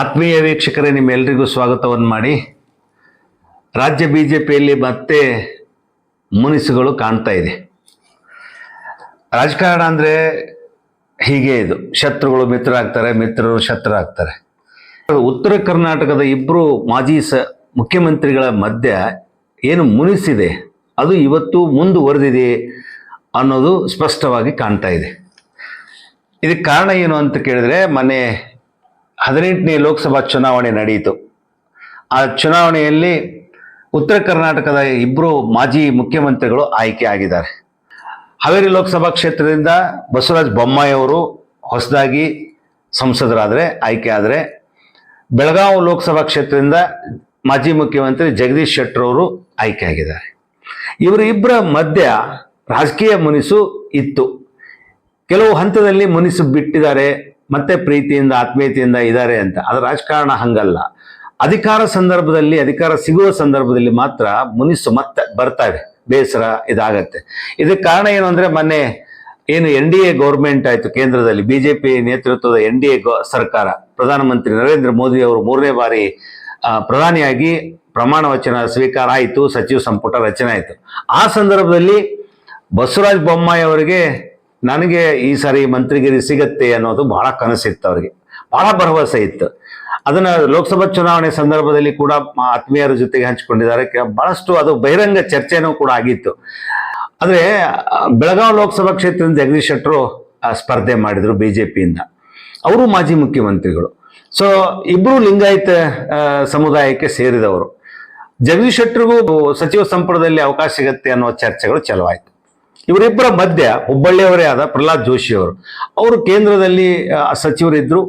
ಆತ್ಮೀಯ ವೀಕ್ಷಕರೇ ನಿಮ್ಮೆಲ್ಲರಿಗೂ ಸ್ವಾಗತವನ್ನು ಮಾಡಿ. ರಾಜ್ಯ ಬಿ ಜೆ ಪಿಯಲ್ಲಿ ಮತ್ತೆ ಮುನಿಸುಗಳು ಕಾಣ್ತಾ ಇದೆ. ರಾಜಕಾರಣ ಅಂದರೆ ಹೀಗೆ ಇದು. ಶತ್ರುಗಳು ಮಿತ್ರರಾಗ್ತಾರೆ, ಮಿತ್ರರು ಶತ್ರು ಆಗ್ತಾರೆ ಉತ್ತರ ಕರ್ನಾಟಕದ ಇಬ್ಬರು ಮಾಜಿ ಸ, ಮುಖ್ಯಮಂತ್ರಿಗಳ ಮಧ್ಯ ಏನು ಮುನಿಸಿದೆ, ಅದು ಇವತ್ತು ಮುಂದುವರೆದಿದೆ ಅನ್ನೋದು ಸ್ಪಷ್ಟವಾಗಿ ಕಾಣ್ತಾ ಇದೆ. ಇದಕ್ಕೆ ಕಾರಣ ಏನು ಅಂತ ಕೇಳಿದ್ರೆ ಮೊನ್ನೆ ಹದಿನೆಂಟನೇ ಲೋಕಸಭಾ ಚುನಾವಣೆ ನಡೆಯಿತು. ಆ ಚುನಾವಣೆಯಲ್ಲಿ ಉತ್ತರ ಕರ್ನಾಟಕದ ಇಬ್ಬರು ಮಾಜಿ ಮುಖ್ಯಮಂತ್ರಿಗಳು ಆಯ್ಕೆ ಆಗಿದ್ದಾರೆ. ಹಾವೇರಿ ಲೋಕಸಭಾ ಕ್ಷೇತ್ರದಿಂದ ಬಸವರಾಜ ಬೊಮ್ಮಾಯಿ ಅವರು ಹೊಸದಾಗಿ ಸಂಸದರಾದರೆ, ಆಯ್ಕೆ ಆದರೆ, ಬೆಳಗಾವಿ ಲೋಕಸಭಾ ಕ್ಷೇತ್ರದಿಂದ ಮಾಜಿ ಮುಖ್ಯಮಂತ್ರಿ ಜಗದೀಶ್ ಶೆಟ್ಟರ್ ಅವರು ಆಯ್ಕೆ ಆಗಿದ್ದಾರೆ. ಇವರ ಇಬ್ಬರ ಮಧ್ಯ ರಾಜಕೀಯ ಮುನಿಸು ಇತ್ತು. ಕೆಲವು ಹಂತದಲ್ಲಿ ಮುನಿಸು ಬಿಟ್ಟಿದ್ದಾರೆ. ಮತ್ತೆ ಪ್ರೀತಿಯಿಂದ, ಆತ್ಮೀಯತೆಯಿಂದ ಇದ್ದಾರೆ ಅಂತ. ಅದು ರಾಜಕಾರಣ ಹಂಗಲ್ಲ. ಅಧಿಕಾರ ಸಂದರ್ಭದಲ್ಲಿ, ಅಧಿಕಾರ ಸಿಗುವ ಸಂದರ್ಭದಲ್ಲಿ ಮಾತ್ರ ಮುನಿಸು ಮತ್ತೆ ಬರ್ತಾರೆ ಬೇಸರ ಇದಾಗತ್ತೆ. ಇದಕ್ಕೆ ಕಾರಣ ಏನು ಅಂದ್ರೆ ಮೊನ್ನೆ ಏನು ಎನ್ ಡಿ ಎ ಗೌರ್ಮೆಂಟ್ ಆಯ್ತು ಕೇಂದ್ರದಲ್ಲಿ ಬಿಜೆಪಿ ನೇತೃತ್ವದ ಎನ್ ಡಿ ಎ ಸರ್ಕಾರ. ಪ್ರಧಾನಮಂತ್ರಿ ನರೇಂದ್ರ ಮೋದಿ ಅವರು ಮೂರನೇ ಬಾರಿ ಪ್ರಧಾನಿಯಾಗಿ ಪ್ರಮಾಣ ವಚನ ಸ್ವೀಕಾರ ಆಯಿತು. ಸಚಿವ ಸಂಪುಟ ರಚನೆ ಆಯಿತು. ಆ ಸಂದರ್ಭದಲ್ಲಿ ಬಸವರಾಜ ಬೊಮ್ಮಾಯಿ ಅವರಿಗೆ ನನಗೆ ಈ ಸಾರಿ ಮಂತ್ರಿಗಿರಿ ಸಿಗತ್ತೆ ಅನ್ನೋದು ಬಹಳ ಕನಸಿತ್ತು ಅವರಿಗೆ. ಬಹಳ ಭರವಸೆ ಇತ್ತು. ಅದನ್ನ ಲೋಕಸಭಾ ಚುನಾವಣೆ ಸಂದರ್ಭದಲ್ಲಿ ಕೂಡ ಆತ್ಮೀಯರ ಜೊತೆಗೆ ಹಂಚಿಕೊಂಡಿದ್ದಾರೆ. ಬಹಳಷ್ಟು ಅದು ಬಹಿರಂಗ ಚರ್ಚೆನೂ ಕೂಡ ಆಗಿತ್ತು. ಆದರೆ ಬೆಳಗಾವಿ ಲೋಕಸಭಾ ಕ್ಷೇತ್ರದಿಂದ ಜಗದೀಶ್ ಶೆಟ್ಟರು ಸ್ಪರ್ಧೆ ಮಾಡಿದ್ರು ಪಿಯಿಂದ ಅವರು ಮಾಜಿ ಮುಖ್ಯಮಂತ್ರಿಗಳು. ಸೊ ಇಬ್ರು ಲಿಂಗಾಯತ ಸಮುದಾಯಕ್ಕೆ ಸೇರಿದವರು. ಜಗದೀಶ್ ಶೆಟ್ಟರಿಗೂ ಸಚಿವ ಸಂಪುಟದಲ್ಲಿ ಅವಕಾಶ ಸಿಗತ್ತೆ ಅನ್ನೋ ಚರ್ಚೆಗಳು ಚಲವಾಯಿತು. ಇವರಿಬ್ಬರ ಮಧ್ಯ ಹುಬ್ಬಳ್ಳಿಯವರೇ ಆದ ಪ್ರಹ್ಲಾದ್ ಜೋಶಿ ಅವರು. ಅವರು ಕೇಂದ್ರದಲ್ಲಿ ಸಚಿವರಿದ್ದರು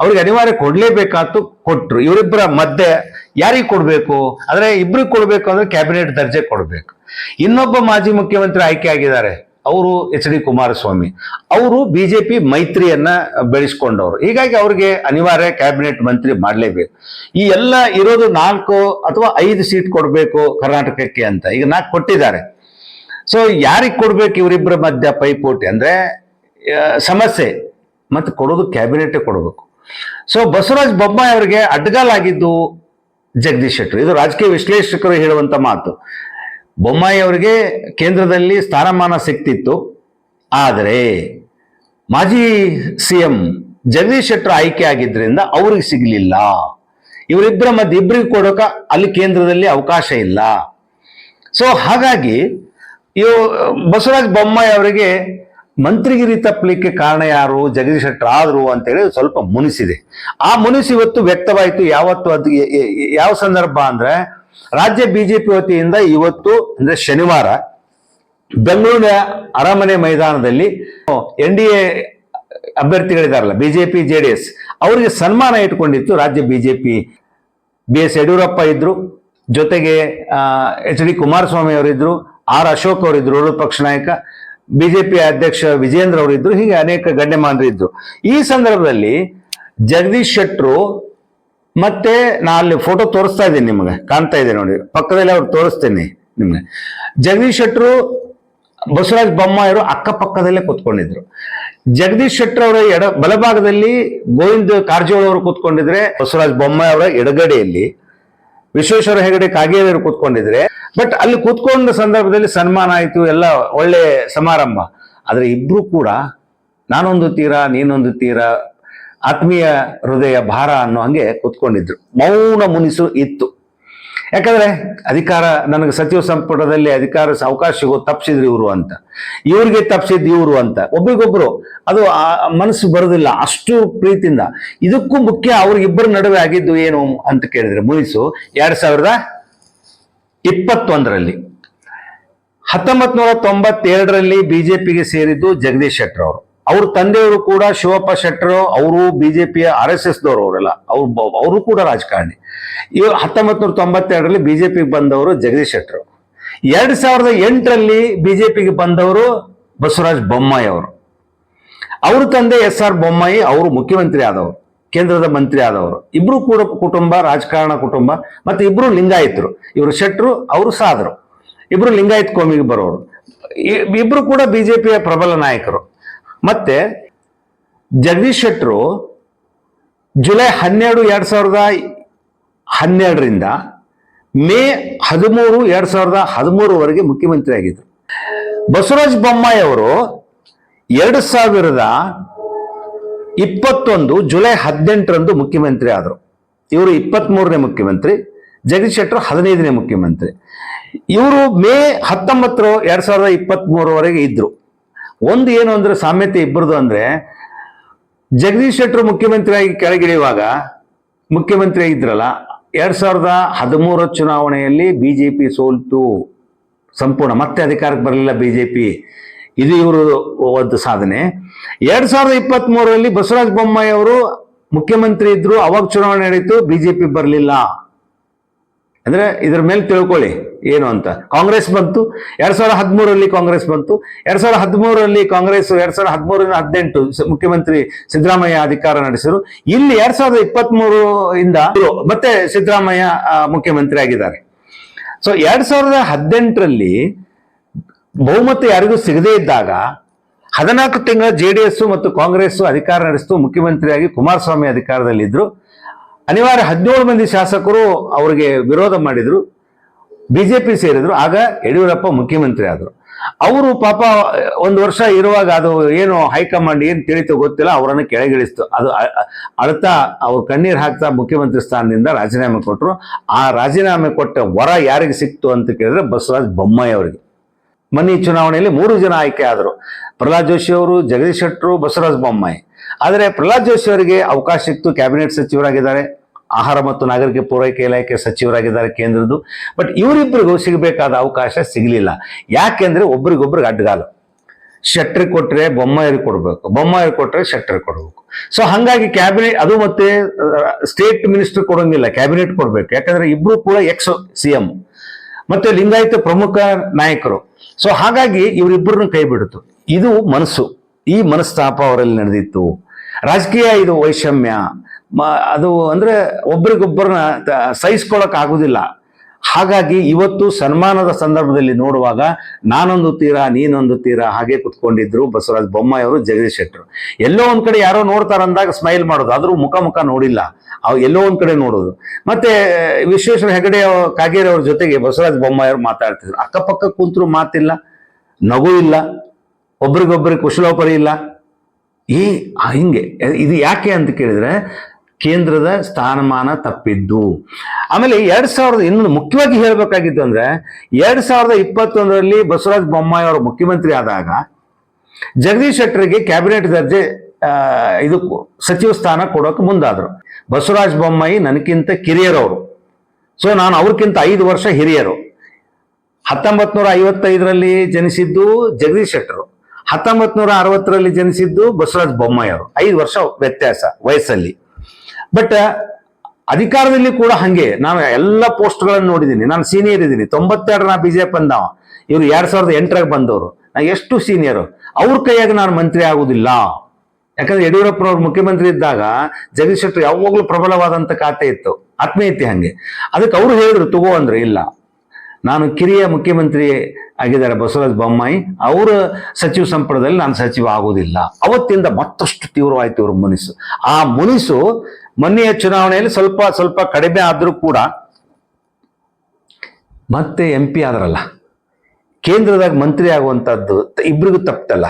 ಅವ್ರಿಗೆ ಅನಿವಾರ್ಯ ಕೊಡ್ಲೇಬೇಕಾತು ಕೊಟ್ಟರು ಇವರಿಬ್ಬರ ಮಧ್ಯೆ ಯಾರಿಗೆ ಕೊಡಬೇಕು? ಅಂದ್ರೆ ಇಬ್ಬರಿಗೆ ಕೊಡಬೇಕು ಅಂದರೆ ಕ್ಯಾಬಿನೆಟ್ ದರ್ಜೆ ಕೊಡಬೇಕು. ಇನ್ನೊಬ್ಬ ಮಾಜಿ ಮುಖ್ಯಮಂತ್ರಿ ಆಯ್ಕೆ ಆಗಿದ್ದಾರೆ. ಅವರು ಎಚ್ ಡಿ ಕುಮಾರಸ್ವಾಮಿ. ಅವರು ಬಿ ಜೆ ಪಿ ಮೈತ್ರಿಯನ್ನ ಬೆಳೆಸ್ಕೊಂಡವರು. ಹೀಗಾಗಿ ಅವ್ರಿಗೆ ಅನಿವಾರ್ಯ ಕ್ಯಾಬಿನೆಟ್ ಮಂತ್ರಿ ಮಾಡಲೇಬೇಕು. ಈ ಎಲ್ಲ ಇರೋದು ನಾಲ್ಕು ಅಥವಾ ಐದು ಸೀಟ್ ಕೊಡಬೇಕು ಕರ್ನಾಟಕಕ್ಕೆ ಅಂತ. ಈಗ ನಾಲ್ಕು ಕೊಟ್ಟಿದ್ದಾರೆ. ಸೊ ಯಾರಿಗೆ ಕೊಡ್ಬೇಕು ಇವರಿಬ್ಬರ ಮಧ್ಯ ಪೈಪೋಟಿ? ಅಂದ್ರೆ ಸಮಸ್ಯೆ. ಮತ್ತೆ ಕೊಡೋದು ಕ್ಯಾಬಿನೆಟ್ ಕೊಡಬೇಕು. ಸೊ ಬಸವರಾಜ್ ಬೊಮ್ಮಾಯಿ ಅವರಿಗೆ ಅಡ್ಗಾಲಾಗಿದ್ದು ಜಗದೀಶ್ ಶೆಟ್ಟರ್ ಇದು ರಾಜಕೀಯ ವಿಶ್ಲೇಷಕರು ಹೇಳುವಂತ ಮಾತು. ಬೊಮ್ಮಾಯಿ ಅವರಿಗೆ ಕೇಂದ್ರದಲ್ಲಿ ಸ್ಥಾನಮಾನ ಸಿಕ್ತಿತ್ತು. ಆದರೆ, ಮಾಜಿ ಸಿ ಎಂ ಜಗದೀಶ್ ಶೆಟ್ಟರ್ ಆಯ್ಕೆ ಆಗಿದ್ದರಿಂದ ಅವ್ರಿಗೆ ಸಿಗಲಿಲ್ಲ. ಇವರಿಬ್ಬರ ಮಧ್ಯ ಇಬ್ಬರಿಗೆ ಕೊಡೋಕೆ ಅಲ್ಲಿ ಕೇಂದ್ರದಲ್ಲಿ ಅವಕಾಶ ಇಲ್ಲ. ಸೊ ಹಾಗಾಗಿ ಇವು ಬಸವರಾಜ್ ಬೊಮ್ಮಾಯಿ ಅವರಿಗೆ ಮಂತ್ರಿಗಿರಿ ತಪ್ಪಲಿಕ್ಕೆ ಕಾರಣ ಯಾರು, ಜಗದೀಶ್ ಶೆಟ್ಟರ್ ಆದ್ರು ಅಂತೇಳಿ ಸ್ವಲ್ಪ ಮುನಿಸಿದೆ. ಆ ಮುನಿಸು ಇವತ್ತು ವ್ಯಕ್ತವಾಯಿತು ಯಾವತ್ತು ಅದು ಯಾವ ಸಂದರ್ಭ ಅಂದ್ರೆ, ರಾಜ್ಯ ಬಿಜೆಪಿ ವತಿಯಿಂದ ಇವತ್ತು ಅಂದ್ರೆ ಶನಿವಾರ ಬೆಂಗಳೂರಿನ ಅರಮನೆ ಮೈದಾನದಲ್ಲಿ ಎನ್ ಡಿ ಎ ಅಭ್ಯರ್ಥಿಗಳಿದಾರಲ್ಲ, ಬಿಜೆಪಿ, ಜೆ ಡಿ ಎಸ್, ಅವರಿಗೆ ಸನ್ಮಾನ ಇಟ್ಕೊಂಡಿತ್ತು ರಾಜ್ಯ ಬಿಜೆಪಿ. ಬಿ ಎಸ್ ಯಡಿಯೂರಪ್ಪ ಇದ್ರು, ಜೊತೆಗೆ ಎಚ್ ಡಿ ಕುಮಾರಸ್ವಾಮಿ ಅವರಿದ್ರು ಆರ್ ಅಶೋಕ್ ಅವರಿದ್ರು ವಿರೋಧ ಪಕ್ಷ ನಾಯಕ, ಬಿಜೆಪಿ ಅಧ್ಯಕ್ಷ ವಿಜೇಂದ್ರ ಅವರಿದ್ರು, ಹೀಗೆ ಅನೇಕ ಗಣ್ಯಮಾನರು ಇದ್ರು. ಈ ಸಂದರ್ಭದಲ್ಲಿ ಜಗದೀಶ್ ಶೆಟ್ರು ಮತ್ತೆ ನಾ ಅಲ್ಲಿ ಫೋಟೋ ತೋರಿಸ್ತಾ ಇದ್ದೀನಿ ನಿಮಗೆ, ಕಾಣ್ತಾ ಇದೆ ನೋಡಿ, ಪಕ್ಕದಲ್ಲಿ ಅವ್ರು ತೋರಿಸ್ತೇನೆ ನಿಮ್ಗೆ. ಜಗದೀಶ್ ಶೆಟ್ರು, ಬಸವರಾಜ್ ಬೊಮ್ಮಾಯಿಯವರು ಅಕ್ಕಪಕ್ಕದಲ್ಲೇ ಕೂತ್ಕೊಂಡಿದ್ರು. ಜಗದೀಶ್ ಶೆಟ್ಟರ್ ಅವರ ಎಡ ಬಲಭಾಗದಲ್ಲಿ ಗೋವಿಂದ ಕಾರಜೋಳ ಅವರು ಕೂತ್ಕೊಂಡಿದ್ರೆ ಬಸವರಾಜ್ ಬೊಮ್ಮಾಯಿ ಅವರ ಎಡಗಡೆಯಲ್ಲಿ ವಿಶ್ವೇಶ್ವರ ಹೆಗಡೆ ಕಾಗೇರಿಯವರು ಕೂತ್ಕೊಂಡಿದ್ರೆ ಬಟ್ ಅಲ್ಲಿ ಕೂತ್ಕೊಂಡ ಸಂದರ್ಭದಲ್ಲಿ ಸನ್ಮಾನ ಆಯಿತು, ಎಲ್ಲ ಒಳ್ಳೆ ಸಮಾರಂಭ. ಆದ್ರೆ ಇಬ್ರು ಕೂಡ, ನಾನೊಂದು ತೀರ, ನೀನೊಂದು ತೀರ, ಆತ್ಮೀಯ ಹೃದಯ ಭಾರ ಅನ್ನೋ ಹಂಗೆ ಕೂತ್ಕೊಂಡಿದ್ರು. ಮೌನ ಮುನಿಸು ಇತ್ತು. ಯಾಕಂದ್ರೆ ಅಧಿಕಾರ ನನಗೆ ಸಚಿವ ಸಂಪುಟದಲ್ಲಿ ಅಧಿಕಾರ ಅವಕಾಶ ಸಿಗೋ ತಪ್ಪಿಸಿದ್ರು ಇವರು ಅಂತ. ಇವ್ರಿಗೆ ತಪ್ಪಿಸಿದ್ ಇವರು ಅಂತ. ಒಬ್ರಿಗೊಬ್ರು ಅದು ಮನಸ್ಸು ಬರೋದಿಲ್ಲ ಅಷ್ಟು ಪ್ರೀತಿಯಿಂದ. ಇದಕ್ಕೂ ಮುಖ್ಯ ಅವ್ರಿಗಿಬ್ಬರ ನಡುವೆ ಆಗಿದ್ದು ಏನು ಅಂತ ಕೇಳಿದ್ರೆ ಮುನಿಸು, ಎರಡು ಸಾವಿರದ ಇಪ್ಪತ್ತೊಂದರಲ್ಲಿ. ಹತ್ತೊಂಬತ್ ನೂರ ತೊಂಬತ್ತೇಳರಲ್ಲಿ ಬಿಜೆಪಿಗೆ ಸೇರಿದ್ದು ಜಗದೀಶ್ ಶೆಟ್ಟರ್ ಅವರು. ಅವ್ರ ತಂದೆಯವರು ಕೂಡ ಶಿವಪ್ಪ ಶೆಟ್ಟರು, ಅವರು ಬಿಜೆಪಿಯ ಆರ್ ಎಸ್ ಎಸ್ ದವರು ಅವರೆಲ್ಲ. ಅವ್ರು ಅವರು ಕೂಡ ರಾಜಕಾರಣಿ. ಇವರು ಹತ್ತೊಂಬತ್ ನೂರ ತೊಂಬತ್ತೆರಡರಲ್ಲಿ ಬಿಜೆಪಿಗೆ ಬಂದವರು ಜಗದೀಶ್ ಶೆಟ್ಟರು. ಎರಡ್ ಸಾವಿರದ ಎಂಟರಲ್ಲಿ ಬಿಜೆಪಿಗೆ ಬಂದವರು ಬಸವರಾಜ್ ಬೊಮ್ಮಾಯಿ ಅವರು. ಅವ್ರ ತಂದೆ ಎಸ್ ಆರ್ ಬೊಮ್ಮಾಯಿ, ಅವರು ಮುಖ್ಯಮಂತ್ರಿ ಆದವರು, ಕೇಂದ್ರದ ಮಂತ್ರಿ ಆದವರು. ಇಬ್ರು ಕೂಡ ಕುಟುಂಬ, ರಾಜಕಾರಣ ಕುಟುಂಬ, ಮತ್ತೆ ಇಬ್ರು ಲಿಂಗಾಯತರು. ಇವರು ಶೆಟ್ಟರು, ಅವರು ಸಾದರು. ಇಬ್ರು ಲಿಂಗಾಯತ್ ಕೋಮಿಗೆ ಬರೋರು. ಇಬ್ರು ಕೂಡ ಬಿಜೆಪಿಯ ಪ್ರಬಲ ನಾಯಕರು. ಮತ್ತೆ ಜಗದೀಶ್ ಶೆಟ್ಟರು ಜುಲೈ ಹನ್ನೆರಡು ಎರಡು ಸಾವಿರದ ಹನ್ನೆರಡರಿಂದ ಮೇ ಹದಿಮೂರು ಎರಡು ಸಾವಿರದ ಹದಿಮೂರವರೆಗೆ ಮುಖ್ಯಮಂತ್ರಿ ಆಗಿದ್ದರು ಬಸವರಾಜ ಬೊಮ್ಮಾಯಿ ಅವರು ಎರಡು ಸಾವಿರದ ಇಪ್ಪತ್ತೊಂದು ಜುಲೈ ಹದಿನೆಂಟರಂದು ಮುಖ್ಯಮಂತ್ರಿ ಆದರು. ಇವರು ಇಪ್ಪತ್ತ್ಮೂರನೇ ಮುಖ್ಯಮಂತ್ರಿ, ಜಗದೀಶ್ ಶೆಟ್ಟರು ಹದಿನೈದನೇ ಮುಖ್ಯಮಂತ್ರಿ. ಇವರು ಮೇ ಹತ್ತೊಂಬತ್ತರ ಎರಡು ಸಾವಿರದ ಇಪ್ಪತ್ತ್ಮೂರವರೆಗೆ ಇದ್ದರು ಒಂದು ಏನು ಅಂದ್ರೆ ಸಾಮ್ಯತೆ ಇಬ್ಬರದು ಅಂದ್ರೆ, ಜಗದೀಶ್ ಶೆಟ್ಟರು ಮುಖ್ಯಮಂತ್ರಿಯಾಗಿ ಕೆಳಗಿಳಿಯುವಾಗ, ಮುಖ್ಯಮಂತ್ರಿ ಆಗಿದ್ರಲ್ಲ ಎರಡ್ ಸಾವಿರದ ಹದಿಮೂರ ಚುನಾವಣೆಯಲ್ಲಿ ಬಿಜೆಪಿ ಸೋಲ್ತು ಸಂಪೂರ್ಣ, ಮತ್ತೆ ಅಧಿಕಾರಕ್ಕೆ ಬರಲಿಲ್ಲ ಬಿಜೆಪಿ. ಇದು ಇವರು ಒಂದು ಸಾಧನೆ. ಎರಡ್ ಸಾವಿರದ ಇಪ್ಪತ್ತ್ಮೂರರಲ್ಲಿ ಬಸವರಾಜ ಬೊಮ್ಮಾಯಿ ಅವರು ಮುಖ್ಯಮಂತ್ರಿ ಇದ್ರು, ಅವಾಗ ಚುನಾವಣೆ ನಡೀತು, ಬಿಜೆಪಿ ಬರಲಿಲ್ಲ. ಅಂದ್ರೆ ಇದ್ರ ಮೇಲೆ ತಿಳ್ಕೊಳ್ಳಿ. ಏನು ಅಂತ? ಕಾಂಗ್ರೆಸ್ ಬಂತು. ಎರಡ್ ಸಾವಿರದ ಹದಿಮೂರರಲ್ಲಿ ಕಾಂಗ್ರೆಸ್ ಬಂತು. ಎರಡ್ ಸಾವಿರದ ಹದಿಮೂರರಲ್ಲಿ ಕಾಂಗ್ರೆಸ್, ಎರಡ್ ಸಾವಿರದ ಹದಿಮೂರರಿಂದ ಹದಿನೆಂಟು ಮುಖ್ಯಮಂತ್ರಿ ಸಿದ್ದರಾಮಯ್ಯ ಅಧಿಕಾರ ನಡೆಸಿದ್ರು ಇಲ್ಲಿ ಎರಡ್ ಸಾವಿರದ ಇಪ್ಪತ್ತ್ ಇಂದ ಮತ್ತೆ ಸಿದ್ದರಾಮಯ್ಯ ಮುಖ್ಯಮಂತ್ರಿ ಆಗಿದ್ದಾರೆ. ಸೊ ಎರಡ್ ಸಾವಿರದ ಹದಿನೆಂಟರಲ್ಲಿ ಬಹುಮತ ಯಾರಿಗೂ ಸಿಗದೇ ಇದ್ದಾಗ ಹದಿನಾಲ್ಕು ತಿಂಗಳ ಜೆ ಮತ್ತು ಕಾಂಗ್ರೆಸ್ ಅಧಿಕಾರ ನಡೆಸಿತು. ಮುಖ್ಯಮಂತ್ರಿಯಾಗಿ ಕುಮಾರಸ್ವಾಮಿ ಅಧಿಕಾರದಲ್ಲಿದ್ದರು ಅನಿವಾರ್ಯ ಹದಿನೇಳು ಮಂದಿ ಶಾಸಕರು ಅವರಿಗೆ ವಿರೋಧ ಮಾಡಿದ್ರು. ಬಿಜೆಪಿ ಸೇರಿದ್ರು. ಆಗ ಯಡಿಯೂರಪ್ಪ ಮುಖ್ಯಮಂತ್ರಿ ಆದರು. ಅವರು ಪಾಪ ಒಂದು ವರ್ಷ ಇರುವಾಗ ಅದು ಏನು ಹೈಕಮಾಂಡ್ ಏನು ತಿಳಿತು ಗೊತ್ತಿಲ್ಲ, ಅವರನ್ನು ಕೆಳಗಿಳಿಸ್ತು. ಅದು ಅಳ್ತಾ ಅವ್ರು ಕಣ್ಣೀರು ಹಾಕ್ತಾ ಮುಖ್ಯಮಂತ್ರಿ ಸ್ಥಾನದಿಂದ ರಾಜೀನಾಮೆ ಕೊಟ್ಟರು ಆ ರಾಜೀನಾಮೆ ಕೊಟ್ಟ ವರ ಯಾರಿಗೆ ಸಿಕ್ತು ಅಂತ ಕೇಳಿದ್ರೆ ಬಸವರಾಜ್ ಬೊಮ್ಮಾಯಿ ಅವರಿಗೆ. ಮನಿ ಚುನಾವಣೆಯಲ್ಲಿ ಮೂರು ಜನ ಆಯ್ಕೆ ಆದರು. ಪ್ರಹ್ಲಾದ್ ಜೋಶಿ ಅವರು, ಜಗದೀಶ್ ಶೆಟ್ಟರು, ಬಸವರಾಜ ಬೊಮ್ಮಾಯಿ. ಆದರೆ ಪ್ರಹ್ಲಾದ್ ಜೋಶಿ ಅವರಿಗೆ ಅವಕಾಶ ಸಿಕ್ತು. ಕ್ಯಾಬಿನೆಟ್ ಸಚಿವರಾಗಿದ್ದಾರೆ. ಆಹಾರ ಮತ್ತು ನಾಗರಿಕ ಪೂರೈಕೆ ಇಲಾಖೆ ಸಚಿವರಾಗಿದ್ದಾರೆ ಕೇಂದ್ರದ್ದು. ಬಟ್ ಇವರಿಬ್ಬರಿಗೂ ಸಿಗಬೇಕಾದ ಅವಕಾಶ ಸಿಗಲಿಲ್ಲ. ಯಾಕೆಂದ್ರೆ ಒಬ್ರಿಗೊಬ್ರಿಗೆ ಅಡ್ಡಗಾಲು. ಶಟ್ರಿ ಕೊಟ್ಟರೆ ಬೊಮ್ಮಾಯಿರಿಗೆ ಕೊಡಬೇಕು. ಬೊಮ್ಮಾಯಿರಿಗೆ ಕೊಟ್ಟರೆ ಶಟ್ರಿ ಕೊಡಬೇಕು. ಸೊ ಹಾಗಾಗಿ ಕ್ಯಾಬಿನೆಟ್, ಅದು ಮತ್ತೆ ಸ್ಟೇಟ್ ಮಿನಿಸ್ಟರ್ ಕೊಡೋಂಗಿಲ್ಲ. ಕ್ಯಾಬಿನೆಟ್ ಕೊಡಬೇಕು. ಯಾಕಂದ್ರೆ ಇಬ್ರು ಕೂಡ ಎಕ್ಸ್ ಸಿ ಎಂ. ಮತ್ತೆ ಲಿಂಗಾಯತ ಪ್ರಮುಖ ನಾಯಕರು. ಸೊ ಹಾಗಾಗಿ ಇವರಿಬ್ಬರನ್ನು ಕೈ ಬಿಡ್ತು. ಇದು ಮನಸ್ಸು. ಈ ಮನಸ್ತಾಪ ಅವರಲ್ಲಿ ನಡೆದಿತ್ತು. ರಾಜಕೀಯ ಇದು ವೈಷಮ್ಯ. ಮ- ಅದು ಅಂದ್ರೆ ಒಬ್ರಿಗೊಬ್ಬರನ್ನ ಸಹಿಸ್ಕೊಳಕ್ ಆಗುದಿಲ್ಲ. ಹಾಗಾಗಿ ಇವತ್ತು ಸನ್ಮಾನದ ಸಂದರ್ಭದಲ್ಲಿ ನೋಡುವಾಗ ನಾನೊಂದು ತೀರಾ, ನೀನೊಂದು ತೀರಾ ಹಾಗೆ ಕುತ್ಕೊಂಡಿದ್ರು ಬಸವರಾಜ ಬೊಮ್ಮಾಯಿ ಅವರು, ಜಗದೀಶ್ ಶೆಟ್ಟರು. ಎಲ್ಲೋ ಒಂದು ಕಡೆ ಯಾರೋ ನೋಡ್ತಾರಂದಾಗ ಸ್ಮೈಲ್ ಮಾಡೋದು, ಆದರೂ ಮುಖ ಮುಖ ನೋಡಿಲ್ಲ. ಅವ್ ಎಲ್ಲೋ ಒಂದು ಕಡೆ ನೋಡೋದು. ಮತ್ತೆ ವಿಶ್ವೇಶ್ವರ ಹೆಗಡೆ ಕಾಗೇರಿ ಅವ್ರ ಜೊತೆಗೆ ಬಸವರಾಜ ಬೊಮ್ಮಾಯಿ ಅವರು ಮಾತಾಡ್ತಿದ್ರು. ಅಕ್ಕಪಕ್ಕ ಕುಂತರು ಮಾತಿಲ್ಲ, ನಗು ಇಲ್ಲ, ಒಬ್ರಿಗೊಬ್ರಿಗೆ ಕುಶಲೋಪರಿ ಇಲ್ಲ. ಈ ಹಿಂಗೆ. ಇದು ಯಾಕೆ ಅಂತ ಕೇಳಿದ್ರೆ, ಕೇಂದ್ರದ ಸ್ಥಾನಮಾನ ತಪ್ಪಿದ್ದು. ಆಮೇಲೆ ಎರಡ್ ಸಾವಿರದ ಇನ್ನೊಂದು ಮುಖ್ಯವಾಗಿ ಹೇಳಬೇಕಾಗಿತ್ತು ಅಂದ್ರೆ, ಎರಡ್ ಸಾವಿರದ ಇಪ್ಪತ್ತೊಂದರಲ್ಲಿ ಬಸವರಾಜ ಬೊಮ್ಮಾಯಿ ಅವರು ಮುಖ್ಯಮಂತ್ರಿ ಆದಾಗ, ಜಗದೀಶ್ ಶೆಟ್ಟರ್ಗೆ ಕ್ಯಾಬಿನೆಟ್ ದರ್ಜೆ ಇದು ಸಚಿವ ಸ್ಥಾನ ಕೊಡೋಕೆ ಮುಂದಾದರು. ಬಸವರಾಜ ಬೊಮ್ಮಾಯಿ ನನಗಿಂತ ಕಿರಿಯರವರು. ಸೊ, ನಾನು ಅವ್ರಿಗಿಂತ ಐದು ವರ್ಷ ಹಿರಿಯರು. ಹತ್ತೊಂಬತ್ ನೂರ ಐವತ್ತೈದರಲ್ಲಿ ಜನಿಸಿದ್ದು ಜಗದೀಶ್ ಶೆಟ್ಟರು. ಹತ್ತೊಂಬತ್ ನೂರ ಅರವತ್ತರಲ್ಲಿ ಜನಿಸಿದ್ದು ಬಸವರಾಜ ಬೊಮ್ಮಾಯಿ ಅವರು ಐದು ವರ್ಷ ವ್ಯತ್ಯಾಸ ವಯಸ್ಸಲ್ಲಿ. ಬಟ್ ಅಧಿಕಾರದಲ್ಲಿ ಕೂಡ ಹಂಗೆ. ನಾನು ಎಲ್ಲ ಪೋಸ್ಟ್ಗಳನ್ನು ನೋಡಿದ್ದೀನಿ. ನಾನು ಸೀನಿಯರ್ ಇದ್ದೀನಿ. ತೊಂಬತ್ತೆರಡು ನಾ ಬಿಜೆಪಿ ಬಂದವ. ಇವರು ಎರಡ್ ಸಾವಿರದ ಎಂಟರಾಗ ಬಂದವರು. ನಾ ಎಷ್ಟು ಸೀನಿಯರ್ ಅವ್ರ ಕೈಯಾಗಿ ನಾನು ಮಂತ್ರಿ ಆಗುದಿಲ್ಲ. ಯಾಕಂದ್ರೆ ಯಡಿಯೂರಪ್ಪನವ್ರು ಮುಖ್ಯಮಂತ್ರಿ ಇದ್ದಾಗ ಜಗದೀಶ್ ಶೆಟ್ಟರ್ ಯಾವಾಗಲೂ ಪ್ರಬಲವಾದಂತ ಖಾತೆ ಇತ್ತು. ಆತ್ಮೀಯತೆ ಹಂಗೆ. ಅದಕ್ಕೆ ಅವರು ಹೇಳಿದ್ರು, ತಗೋ ಅಂದ್ರೆ ಇಲ್ಲ. ನಾನು ಕಿರಿಯ ಮುಖ್ಯಮಂತ್ರಿ ಆಗಿದ್ದಾರೆ ಬಸವರಾಜ ಬೊಮ್ಮಾಯಿ, ಅವರ ಸಚಿವ ಸಂಪುಟದಲ್ಲಿ ನಾನು ಸಚಿವ ಆಗುವುದಿಲ್ಲ. ಅವತ್ತಿಂದ ಮತ್ತಷ್ಟು ತೀವ್ರವಾಯಿತು ಇವರು ಮುನಿಸು. ಆ ಮುನಿಸು ಮೊನ್ನೆಯ ಚುನಾವಣೆಯಲ್ಲಿ ಸ್ವಲ್ಪ ಸ್ವಲ್ಪ ಕಡಿಮೆ ಆದರೂ ಕೂಡ ಮತ್ತೆ ಎಂ ಪಿ ಆದ್ರಲ್ಲ. ಕೇಂದ್ರದಾಗ ಮಂತ್ರಿ ಆಗುವಂಥದ್ದು ಇಬ್ರಿಗೂ ತಪ್ಪಲ್ಲ.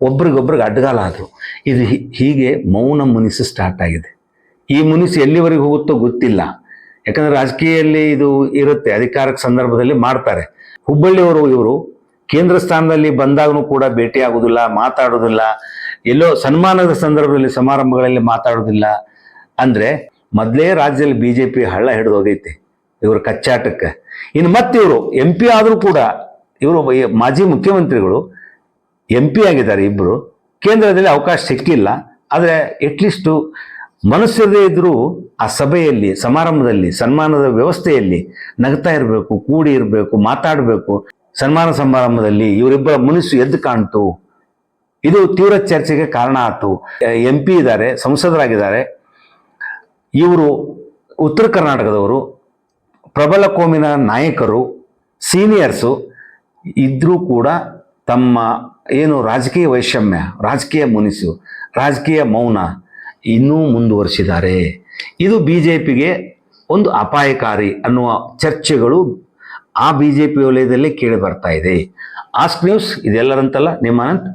ಒಬ್ರಿಗೊಬ್ರಿಗೆ ಅಡ್ಡಗಾಲ ಆದರು ಇದು ಹೀಗೆ ಮೌನ ಮುನಿಸು ಸ್ಟಾರ್ಟ್ ಆಗಿದೆ. ಈ ಮುನಿಸು ಎಲ್ಲಿವರೆಗೆ ಹೋಗುತ್ತೋ ಗೊತ್ತಿಲ್ಲ. ಯಾಕಂದ್ರೆ ರಾಜಕೀಯದಲ್ಲಿ ಇದು ಇರುತ್ತೆ, ಅಧಿಕಾರಕ್ಕೆ ಸಂದರ್ಭದಲ್ಲಿ ಮಾಡ್ತಾರೆ. ಹುಬ್ಬಳ್ಳಿಯವರು ಇವರು ಕೇಂದ್ರ ಸ್ಥಾನದಲ್ಲಿ ಬಂದಾಗನೂ ಕೂಡ ಭೇಟಿ ಆಗೋದಿಲ್ಲ ಮಾತಾಡೋದಿಲ್ಲ. ಎಲ್ಲೋ ಸನ್ಮಾನದ ಸಂದರ್ಭದಲ್ಲಿ ಸಮಾರಂಭಗಳಲ್ಲಿ ಮಾತಾಡೋದಿಲ್ಲ. ಅಂದ್ರೆ ಮೊದಲೇ ರಾಜ್ಯದಲ್ಲಿ ಬಿ ಜೆ ಪಿ ಹಳ್ಳ ಹಿಡಿದೋಗೈತೆ ಇವರು ಕಚ್ಚಾಟಕ್ಕೆ. ಇನ್ನು ಮತ್ತೆ ಇವರು ಎಂ ಪಿ ಆದರೂ ಕೂಡ ಇವರು ಮಾಜಿ ಮುಖ್ಯಮಂತ್ರಿಗಳು ಎಂ ಪಿ ಆಗಿದ್ದಾರೆ ಇಬ್ಬರು ಕೇಂದ್ರದಲ್ಲಿ ಅವಕಾಶ ಸಿಕ್ಕಿಲ್ಲ. ಆದರೆ ಅಟ್ಲೀಸ್ಟು ಮನಸ್ಸಿರದೇ ಇದ್ದರೂ ಆ ಸಭೆಯಲ್ಲಿ, ಸಮಾರಂಭದಲ್ಲಿ, ಸನ್ಮಾನದ ವ್ಯವಸ್ಥೆಯಲ್ಲಿ ನಗ್ತಾ ಇರಬೇಕು, ಕೂಡಿ ಇರಬೇಕು, ಮಾತಾಡಬೇಕು. ಸನ್ಮಾನ ಸಮಾರಂಭದಲ್ಲಿ ಇವರಿಬ್ಬರ ಮನಸ್ಸು ಎದ್ದು ಕಾಣ್ತು. ಇದು ತೀವ್ರ ಚರ್ಚೆಗೆ ಕಾರಣ ಆಯ್ತು ಎಂ ಪಿ ಇದ್ದಾರೆ, ಸಂಸದರಾಗಿದ್ದಾರೆ. ಇವರು ಉತ್ತರ ಕರ್ನಾಟಕದವರು, ಪ್ರಬಲ ಕೋಮಿನ ನಾಯಕರು, ಸೀನಿಯರ್ಸು ಇದ್ದರೂ ಕೂಡ ತಮ್ಮ ಏನು ರಾಜಕೀಯ ವೈಷಮ್ಯ, ರಾಜಕೀಯ ಮುನಿಸು, ರಾಜಕೀಯ ಮೌನ ಇನ್ನೂ ಮುಂದುವರಿಸಿದ್ದಾರೆ. ಇದು ಬಿ ಜೆ ಪಿಗೆ ಒಂದು ಅಪಾಯಕಾರಿ ಅನ್ನುವ ಚರ್ಚೆಗಳು ಆ ಬಿ ಜೆ ಪಿ ವಲಯದಲ್ಲಿ ಕೇಳಿ ಬರ್ತಾ ಇದೆ. ಆಸ್ಕ್ ನ್ಯೂಸ್ ಇದೆಲ್ಲರಂತಲ್ಲ, ನಿಮ್ಮ ಅನಂತ್?